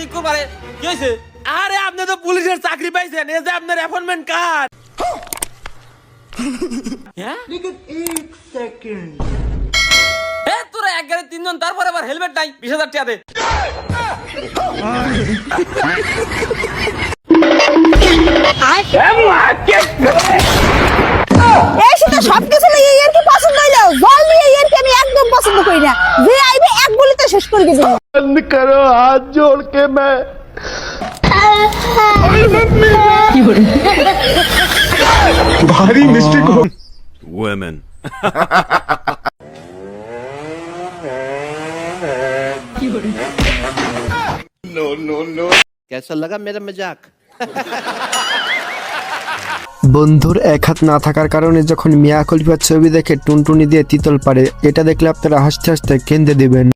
Check করবারে কি হয়েছে আরে আপনি তো পুলিশের চাকরি পাইছেন এই যে আপনার অ্যাপয়েন্টমেন্ট কার্ড হ্যাঁ? এ তোরা এক গাড়ি তিনজন তারপর আবার হেলমেট নাই বিশ হাজার টাকা দে এই সেটা সবকিছু নিয়ে এর কি পছন্দ হইল জল নিয়ে এর কি আমি একদম পছন্দ করি না যে আইবে এক গুলিতে শেষ করে দিবে भारी मिस्टेक हो women. कैसा लगा मेरा मजाक বন্ধুর এক হাত না থাকার কারণে যখন মিয়া খলিফার ছবি দেখে টুনটুনি দিয়ে তিতল পারে এটা দেখলে আপনারা হাসতে হাসতে কেঁদে দেবেন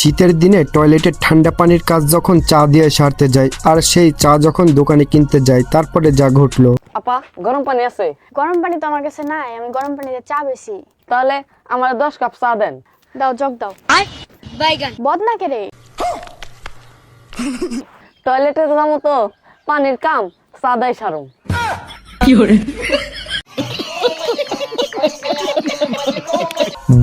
শীতের দিনে টয়লেটের ঠান্ডা পানির কাজ যখন চা দিয়ে সারতে যায় আর সেই চা যখন দোকানে কিনতে যায় তারপরে যা ঘটলো। আপা গরম পানি আছে? গরম পানি তো আমার কাছে নাই আমি গরম পানিতে চা বেশি। তাহলে আমার দশ কাপ চা দেন। দাও জগ দাও। বদনা কে রে? টয়লেটে যাব তো পানির কাম চা দেয় সারুম।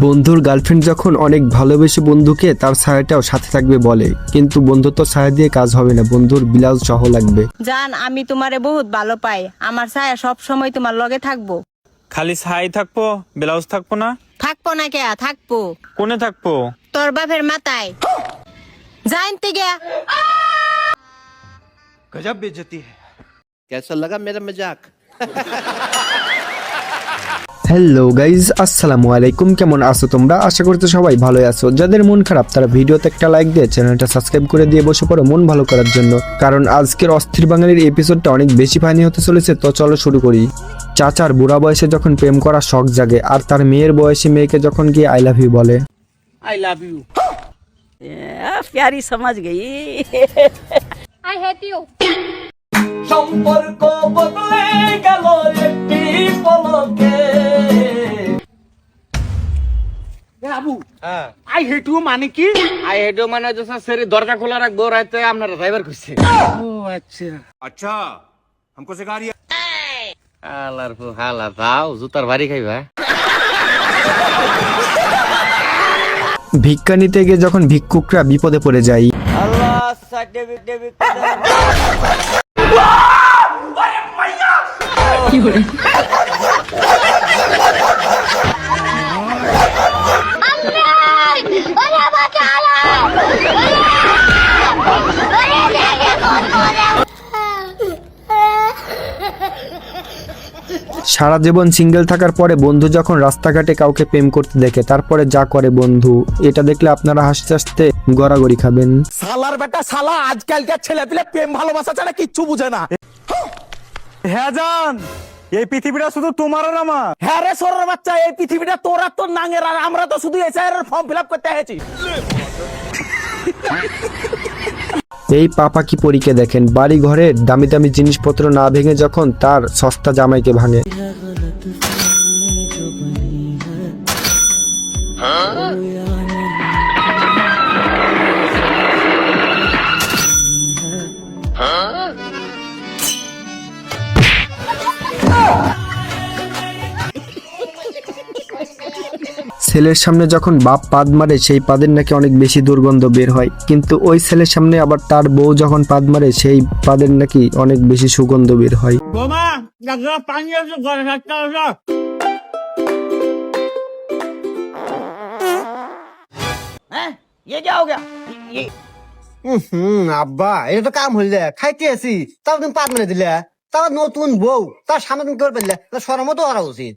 বন্ধুর গার্লফ্রেন্ড যখন অনেক ভালোবেসে বন্ধুকে তার ছায়াটাও সাথে থাকবে বলে কিন্তু বন্ধু তো ছায়া দিয়ে কাজ হবে না বন্ধুর ব্লাউজ সহ লাগবে জান আমি তোমারে বহুত ভালো পাই আমার ছায়া সব সময় তোমার লগে থাকবো খালি ছাই থাকবো ব্লাউজ থাকবো না থাকবো না কে থাকবো কোনে থাকবো তোর বাপের মাথায় জানতে গিয়া गजब बेइज्जती है कैसा लगा मेरा मजाक হ্যালো গাইজ আসসালামু আলাইকুম। কেমন আছো তোমরা? আশা করতে সবাই ভালো আছো। যাদের মন খারাপ তারা ভিডিওতে একটা লাইক দিয়ে চ্যানেলটা সাবস্ক্রাইব করে দিয়ে বসে পড়ো মন ভালো করার জন্য। কারণ আজকের অস্থির বাঙালির এপিসোডটা অনেক বেশি ফানি হতে চলেছে। তো চলো শুরু করি। চাচার বুড়া বয়সে যখন প্রেম করা শখ জাগে আর তার মেয়ের বয়সী মেয়েকে যখন গিয়ে আই লাভ ইউ বলে। আই লাভ ইউ প্যারি সমাজ গই। আই হেট ইউ সম্পর্ক বদলে গেল একটি পলকে। বাবু আই হেট ইউ মানে কি আই হেট ইউ মানে হচ্ছে সেরি দরজা খোলা রাখবো রাতে আপনারা ড্রাইভার করছে ও আচ্ছা अच्छा हमको सिखा रही হালার পর হালা যাও জুতার বাড়ি খাইবা ভিক্ষা নিতে গিয়ে যখন ভিক্ষুকরা বিপদে পড়ে যায় আল্লাহ সার্টিফিকেট সারা জীবন সিঙ্গেল থাকার পরে বন্ধু যখন রাস্তাঘাটে কাউকে প্রেম করতে দেখে, তারপরে যা করে বন্ধু, এটা দেখলে আপনারা হাসতে হাসতে গড়াগড়ি খাবেন। সালার বেটা, সালা, আজকালকার ছেলে পেলে প্রেম ভালোবাসা ছাড়া কিচ্ছু বুঝে না। হ্যাঁ জান। এই পৃথিবীটা শুধু তোমার না মা হ্যাঁ রে সরের বাচ্চা এই পৃথিবীটা তোরা তো নাঙের আর আমরা তো শুধু এসআইআর এর ফর্ম ফিল আপ করতে এসেছি। এই পাপা কি পরীকে দেখেন? বাড়ি ঘরের দামি দামি জিনিসপত্র না ভেঙে যখন তার সস্তা জামাইকে ভাঙে। ছেলের সামনে যখন বাপ পাদ মারে সেই পাদের নাকি অনেক বেশি দুর্গন্ধ বের হয়। কিন্তু ওই ছেলের সামনে আবার তার বউ যখন পাদ মারে সেই পাদের নাকি অনেক বেশি সুগন্ধ বের হয়। বোমা পানি আছে ঘরে থাকতে হুম আব্বা এটা তো কাম হইলে খাইতে আছি তাও তুমি পাত মেরে দিলে তাও নতুন বউ তার সামনে তুমি করে পেলে সরমও তো করা উচিত।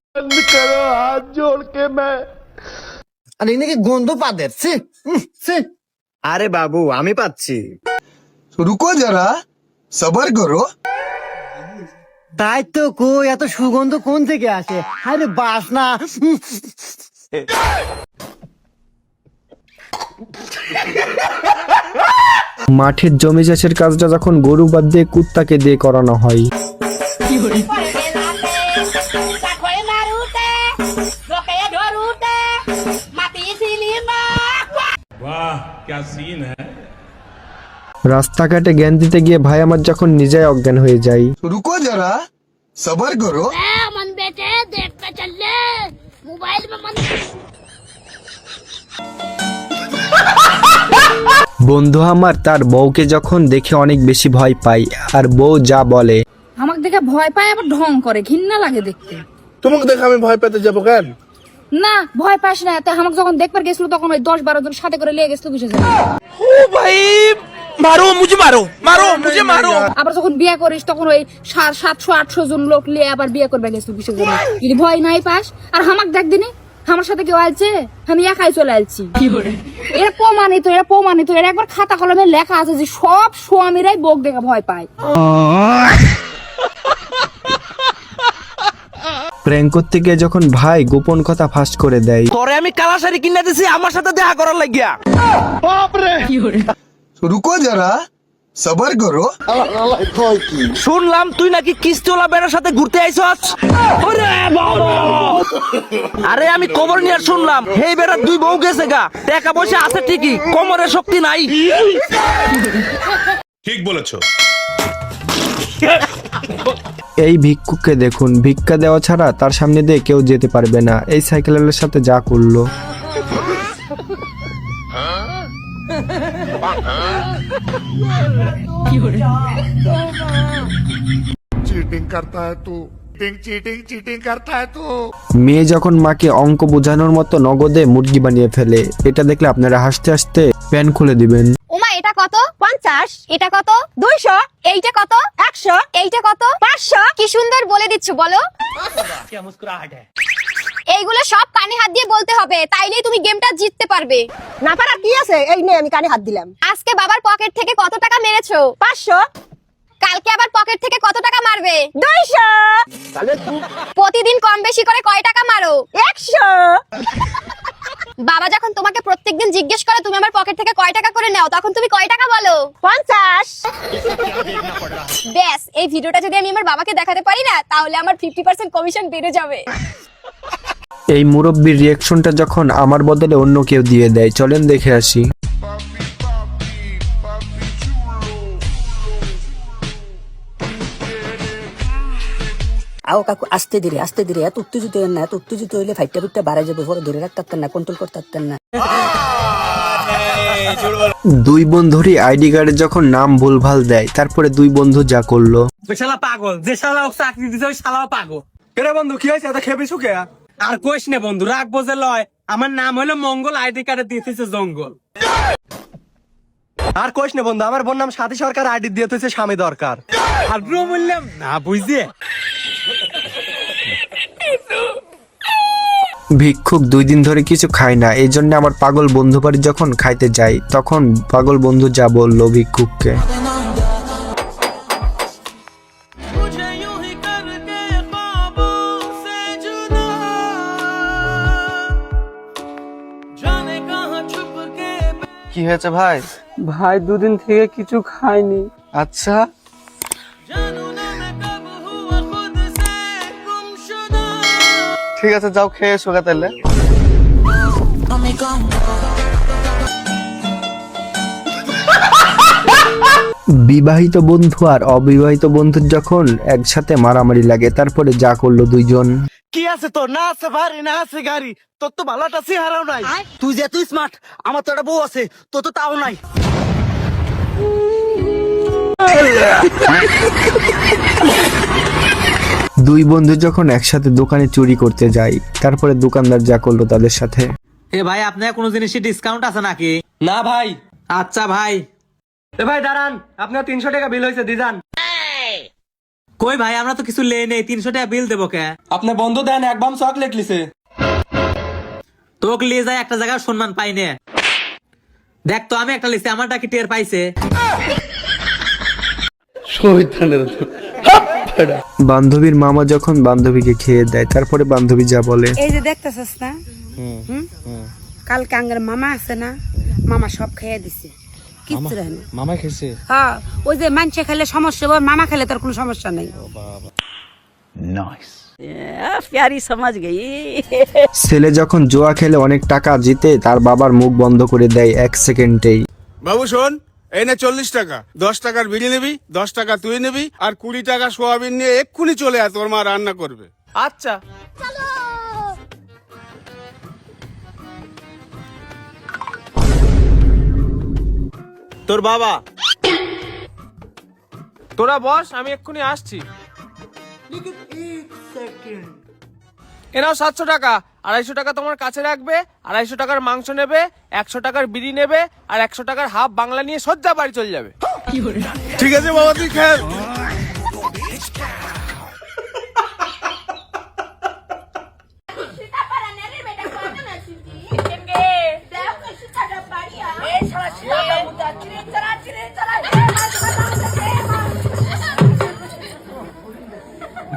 আর ইনি গন্ধ পাদের সি সি আরে বাবু আমি পাচ্ছি। রুকো যারা সবার করো। তাই তো কই এত সুগন্ধ কোন থেকে আসে? আরে বাস না। মাঠের জমি চাষের কাজটা যখন গরু বাদ দিয়ে কুত্তাকে দিয়ে করানো হয়। রাস্তাঘাটে জ্ঞান দিতে গিয়ে ভাই আমার যখন নিজেই অজ্ঞান হয়ে যাই। রুকো যারা সবার করো। বন্ধু আমার তার বউকে যখন দেখে অনেক বেশি ভয় পাই আর বউ যা বলে। আমাকে দেখে ভয় পায় আবার ঢং করে ঘিন্না লাগে দেখতে। তোমাকে দেখে আমি ভয় পেতে যাব কেন? না ভয় পাস না। তো আমাকে যখন দেখবার গেছিল তখন ওই দশ বারো জন সাথে করে লেগে গেছিল বুঝে ও ভাই মারো মারো মারো মারো। আবার যখন বিয়ে করিস তখন ওই সাতশো আটশো জন লোক নিয়ে আবার বিয়ে করবে গেছিল বুঝে যদি ভয় নাই পাস আর আমাকে দেখ দিনি আমার সাথে কেউ আছে আমি একাই চলে আসছি এরা প্রমাণিত এরা প্রমাণিত এরা একবার খাতা কলমে লেখা আছে যে সব স্বামীরাই বোক দেখে ভয় পায়। প্র্যাঙ্ক করতে গিয়ে যখন ভাই গোপন কথা ফাঁস করে দেয়। তোরে আমি কালা শাড়ি কিনে দিছি আমার সাথে দেখা করার লাগিয়া। রুকো যারা সবর করো। শুনলাম তুই নাকি কিস্তলা বেড়ার সাথে ঘুরতে আইছস? আরে আমি কবর নিয়ে শুনলাম হেই বেড়ার দুই বউ গেছে গা। টাকা পয়সা আছে ঠিকই কোমরে শক্তি নাই। ঠিক বলেছ। এই ভিক্ষুককে দেখুন। ভিক্ষা দেওয়া ছাড়া তার সামনে দিয়ে কেউ যেতে পারবে না। এই সাইকেলের সাথে যা করল। মেয়ে যখন মাকে অঙ্ক বোঝানোর মতো নগদে মুরগি বানিয়ে ফেলে এটা দেখলে আপনারা হাসতে হাসতে প্যান খুলে দিবেন। কত? পঞ্চাশ। এটা কত? দুইশো। এইটা কত? একশো। এইটা কত? পাঁচশো। কি সুন্দর বলে দিচ্ছ বলো। এইগুলো সব কানে হাত দিয়ে বলতে হবে তাইলেই তুমি গেমটা জিততে পারবে। না পারা কি আছে? এই নে আমি কানে হাত দিলাম। আজকে বাবার পকেট থেকে কত টাকা মেরেছো? পাঁচশো। কালকে আবার পকেট থেকে কত টাকা মারবে? দুইশো। প্রতিদিন কম বেশি করে কয় টাকা মারো? একশো। বাবা যখন তোমাকে প্রত্যেকদিন জিজ্ঞেস করে তুমি আমার পকেট থেকে কয় টাকা করে নাও? তখন তুমি কয় টাকা বলো? পঞ্চাশ। ব্যাস এই ভিডিওটা যদি আমি আমার বাবাকে দেখাতে পারি না তাহলে আমার ফিফটি পার্সেন্ট কমিশন বেড়ে যাবে। এই মুরব্বীর রিয়াকশনটা যখন আমার বদলে অন্য কেউ দিয়ে দেয় চলেন দেখে আসি। আও কাকু আস্তে ধীরে আস্তে ধীরে। এত উত্তেজিত হইেন না এত উত্তেজিত হইলে ফাইটটা ফুটটা বাড়াই যাবে পরে ধরে রাখতে পারতেন না কন্ট্রোল করতে পারতেন না। দুই বন্ধুরই আইডি কার্ডে যখন নাম ভুলভাল দেয় তারপরে দুই বন্ধু যা করল। শালা পাগল যে শালা ওকে চাকরি দিছে ওই শালাও পাগল। কেরে বন্ধু কি হয়েছে? এত খেপি সুখে আর কইস নে বন্ধু রাখব যে লয়। আমার নাম হলো মঙ্গল আইডি কার্ডে দিতেছে জঙ্গল। আর কোশ নে বন্ধু আমার বোন নাম সাথী সরকার আইডি দিয়ে তুইছে স্বামী দরকার। আর বললাম না বুঝছে ভিক্ষুক দুই দিন ধরে কিছু খায় না এই জন্য আমার পাগল বন্ধু বাড়ি যখন খাইতে যাই তখন পাগল বন্ধু যা বলল ভিক্ষুককে। কি হয়েছে ভাই? ভাই দুদিন থেকে কিছু খাইনি। আচ্ছা। ঠিক আছে যাও খেয়ে এসো গা তাহলে। বিবাহিত বন্ধু আর অবিবাহিত বন্ধুর যখন একসাথে মারামারি লাগে তারপরে যা করল দুইজন। কি আছে তোর? না আছে বাড়ি না আছে গাড়ি। তোর তো ভালো একটা চেহারাও নাই। তুই যে তুই স্মার্ট আমার তো একটা বউ আছে তোর তো তাও নাই। দুই বন্ধু যখন একসাথে দোকানে চুরি করতে যায় তারপরে দোকানদার যা করল তাদের সাথে। এ ভাই আপনার কোনো জিনিসের ডিসকাউন্ট আছে নাকি? না ভাই। আচ্ছা ভাই। এ ভাই দাঁড়ান। আপনার তিনশো টাকা বিল হয়েছে দিদান। কই ভাই আমরা তো কিছু লেই নেই তিনশো টাকা বিল দেবো কে? আপনি বন্ধু দেন এক বাম চকলেট লিছে। তোকে লিয়ে যায় একটা জায়গায় সম্মান পাই নে। দেখ তো আমি একটা লিখছি আমারটা কি টের পাইছে? বান্ধবীর মামা যখন বান্ধবীকে খেয়ে দেয় তারপরে বান্ধবী যা বলে। এই যে দেখতেছস না? হুম? কালকে আঙ্গের মামা আছে না? মামা সব খেয়ে দিছে। কিচ্ছু রাখে না মামা খেছে হ্যাঁ ওই যে মানছে খেলে সমস্যা হবে মামা খেলে তার কোনো সমস্যা নেই। প্যারি সমাজ গেই ছেলে যখন জুয়া খেলে অনেক টাকা জিতে তার বাবার মুখ বন্ধ করে দেয় এক সেকেন্ডেই। বাবু শোন এই নে চল্লিশ টাকা। দশ টাকার বিড়ি নিবি দশ টাকা তুই নিবি আর কুড়ি টাকা সোয়াবিন নিয়ে এক্ষুনি চলে আয় তোর মা রান্না করবে। আচ্ছা। তোর বাবা। তোরা বস আমি এক্ষুনি আসছি। এনাও সাতশো টাকা। আড়াইশো টাকা তোমার কাছে রাখবে আড়াইশো টাকার মাংস নেবে একশো টাকার বিড়ি নেবে আর একশো টাকার হাফ বাংলা নিয়ে সজ্জা বাড়ি চলে যাবে। ঠিক আছে বাবা তুই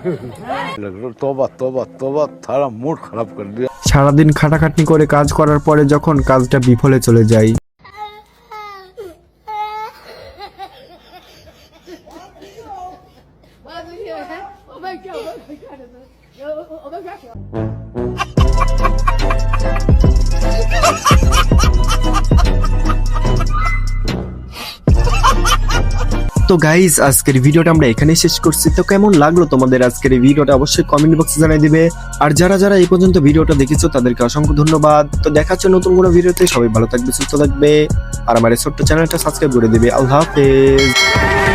খেয়ে সারাদিন খাটাখাটনি করে কাজ করার পরে যখন কাজটা বিফলে চলে যায়। তো গাইজ আজকের ভিডিওটা আমরা এখানেই শেষ করছি। তো কেমন লাগল তোমাদের আজকের ভিডিওটা অবশ্যই কমেন্ট বক্সে জানাই দিবে। আর যারা যারা এই পর্যন্ত ভিডিওটা দেখেছ, তাদেরকে অসংখ্য ধন্যবাদ। তো দেখাচ্ছে নতুন কোনো ভিডিওতে। সবাই ভালো থাকবে, সুস্থ থাকবে। আর আমার ছোট্ট চ্যানেলটা সাবস্ক্রাইব করে দিবে। আল্লাহ হাফেজ।